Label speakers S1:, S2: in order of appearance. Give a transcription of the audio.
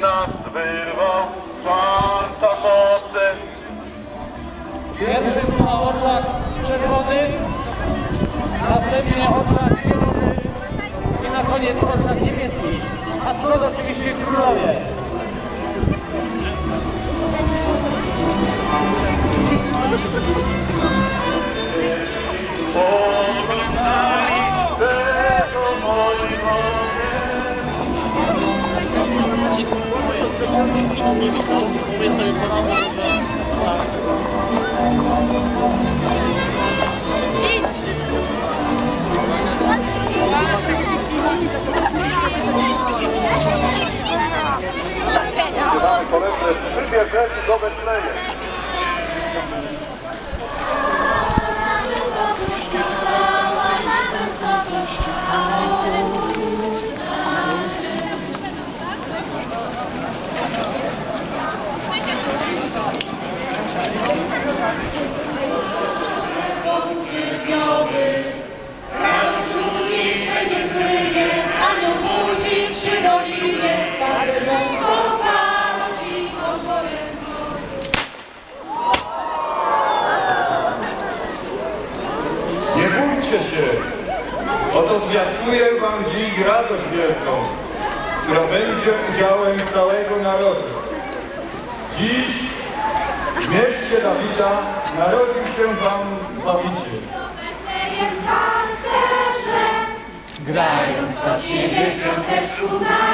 S1: nas wyrwał Santa mocy. Pierwszy rusza oczak czerwony, następnie oczak zielony i na koniec oczak niebieski. A stąd oczywiście królowie.
S2: Mamy kolejne trzy bierzeli do Betlejem.
S3: Bójcie się! Oto zwiastuję wam dziś radość wielką, która będzie udziałem całego narodu. Dziś w mieście Dawida narodził się wam Zbawiciel.
S4: Grając właśnie chwała na